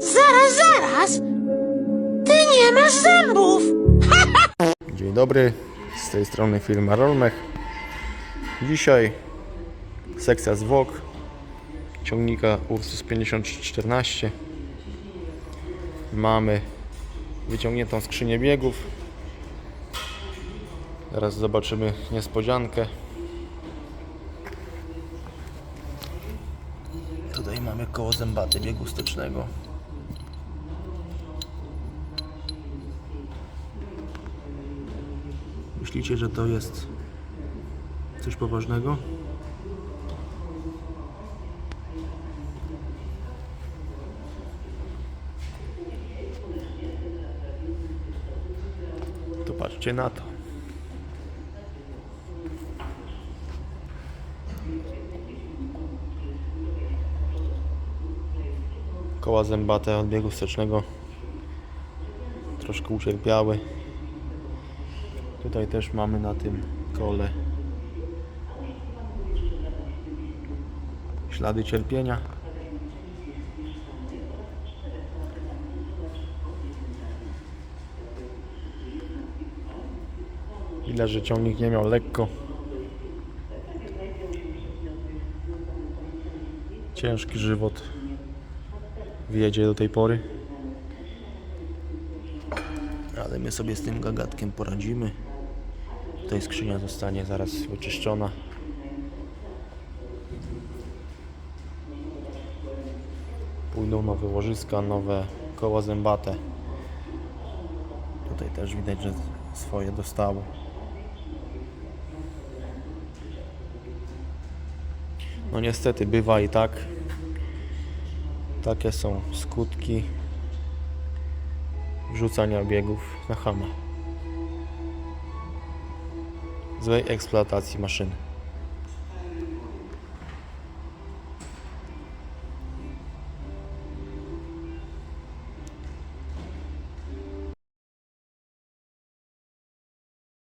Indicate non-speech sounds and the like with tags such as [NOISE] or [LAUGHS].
Zaraz, zaraz! Ty nie masz zębów! [LAUGHS] Dzień dobry, z tej strony firma Rolmech. Dzisiaj sekcja zwłok ciągnika Ursus 5014. Mamy wyciągniętą skrzynię biegów. Teraz zobaczymy niespodziankę. Tutaj mamy koło zębate biegu Myślicie, że to jest coś poważnego? To patrzcie na to. Koła zębate od biegu wstecznego troszkę ucierpiały. Tutaj też mamy na tym kole ślady cierpienia. Ile, że ciągnik nie miał lekko. Ciężki żywot wiedzie do tej pory. Ale my sobie z tym gagatkiem poradzimy. Tutaj skrzynia zostanie zaraz wyczyszczona. Pójdą nowe łożyska, nowe koła zębate. Tutaj też widać, że swoje dostało. No niestety bywa i tak. Takie są skutki wrzucania biegów na hama. Złej eksploatacji maszyny.